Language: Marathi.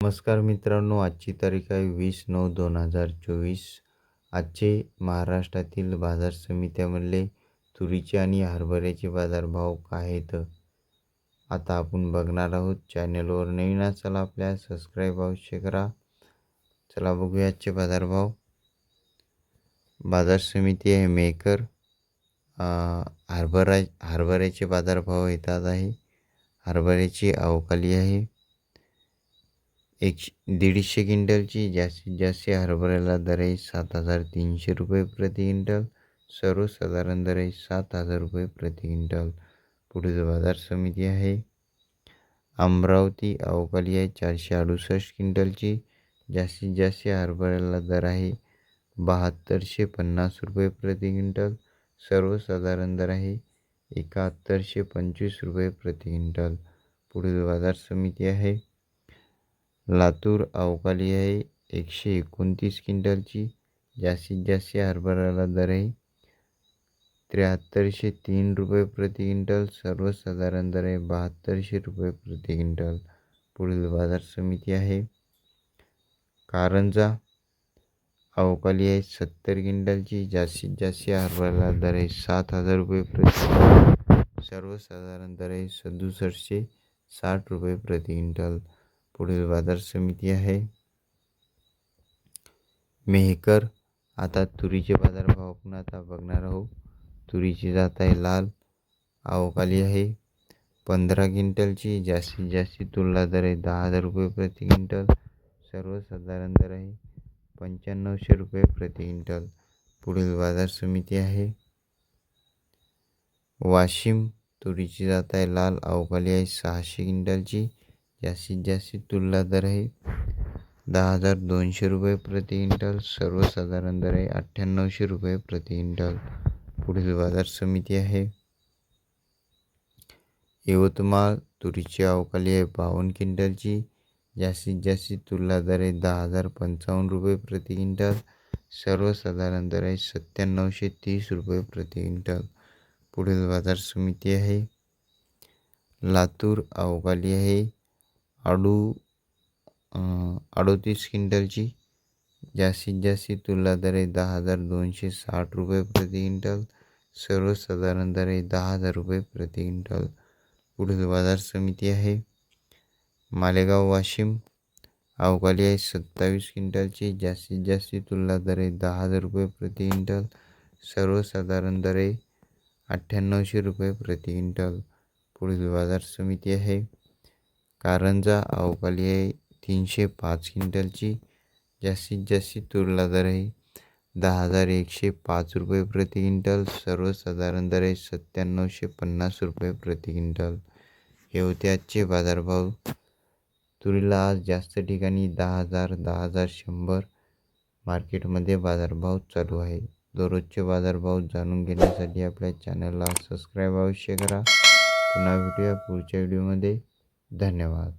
नमस्कार मित्रांनो आजची तारीख आहे वीस नऊ दोन हजार चोवीस. आजचे महाराष्ट्रातील बाजार समित्यामधले तुरीचे आणि हरभऱ्याचे बाजारभाव काय आहेत? आता आपण बघणार आहोत. चॅनलवर नवीन असाल आपल्या सबस्क्राईब अवश्य करा. चला बघूया आजचे बाजारभाव. बाजार समिती आहे मेकर. हरभरा हरभऱ्याचे बाजारभाव येतात आहे. हरभऱ्याची अवकाली आहे. एकशे दीडशे क्विंटलची जास्तीत जास्त हरभऱ्याला दर आहे सात हजार तीनशे रुपये प्रति क्विंटल. सर्वसाधारण दर आहे सात हजार रुपये प्रति क्विंटल. पुढील बाजार समिती आहे. अमरावती अवकाली आहे चारशे अडुसष्ट क्विंटलची. जास्तीत जास्त हरभऱ्याला दर आहे बहात्तरशे पन्नास रुपये प्रति क्विंटल. सर्वसाधारण दर आहे एकाहत्तरशे पंचवीस रुपये प्रति क्विंटल. पुढील बाजार समिती आहे. लातूर अवकाली आहे. एकशे एकोणतीस क्विंटलची जास्तीत जास्त हरभऱ्याला दर आहे. त्र्याहत्तरशे तीन रुपये प्रति क्विंटल सर्वसाधारण दर आहे बहात्तरशे रुपये प्रति क्विंटल. पुढील बाजार समिती आहे. कारंजा अवकाली आहे. सत्तर क्विंटलची जास्तीत जास्त हरभऱ्याला दर आहे सात हजार रुपये प्रति सर्वसाधारण दर आहे सदुसष्टशे साठ रुपये प्रति क्विंटल. पुढील बाज़ार समिती आहे मेहकर, आता तुरीचे बाजारभाव आपण आता बघणार आहोत तुरीची जात आहे लाल अवकाली आहे पंधरा क्विंटलची जास्तीत जास्त तुलना दर आहे दहा हज़ार रुपये प्रति क्विंटल सर्वसाधारण दर आहे पंच्याण्णवशे रुपये प्रति क्विंटल। पुढील बाज़ार समिती आहे वाशिम तुरीची जात आहे लाल अवकाली आहे सहाशे क्विंटलची जास्तीत जास्त तुलना दर आहे. दहा हजार दोनशे रुपये प्रति क्विंटल सर्वसाधारण दर आहे अठ्ठ्याण्णवशे रुपये प्रति क्विंटल. पुढील बाजार समिती आहे. यवतमाळ तुरीची अवकाली आहे बावन्न क्विंटलची. जास्तीत जास्त तुलना दर आहे दहा हजार पंचावन्न रुपये प्रति क्विंटल सर्वसाधारण दर आहे सत्त्याण्णवशे तीस रुपये प्रति क्विंटल. पुढील बाजार समिती आहे. लातूर अवकाली आहे. अडू अडोतीस क्विंटलची. जास्तीत जास्त तुलना दर आहे दहा हजार दोनशे साठ रुपये प्रति क्विंटल सर्वसाधारण दर आहे दहा हजार रुपये प्रति क्विंटल पुढील बाजार समिती आहे. मालेगाव वाशिम अवकाली आहे सत्तावीस क्विंटलची. जास्तीत जास्त तुलना दर आहे दहा हजार रुपये प्रति क्विंटल सर्वसाधारण दर आहे अठ्ठ्याण्णवशे रुपये प्रति क्विंटल पुढील बाजार समिती आहे. कारंजा अवकाली आहे. तीनशे पाच क्विंटलची जास्तीत जास्त तुरला दर आहे. दहा हजार एकशे पाच रुपये प्रति क्विंटल सर्वसाधारण दर आहे सत्त्याण्णवशे पन्नास रुपये प्रति क्विंटल. हे होते आजचे बाजारभाव. तुरीला आज जास्त ठिकाणी दहा हजार दहा हजार शंभर मार्केटमध्ये बाजारभाव चालू आहे. दररोजचे बाजारभाव जाणून घेण्यासाठी आपल्या चॅनलला सबस्क्राईब अवश्य करा. पुन्हा भेटूया पुढच्या व्हिडिओमध्ये. धन्यवाद.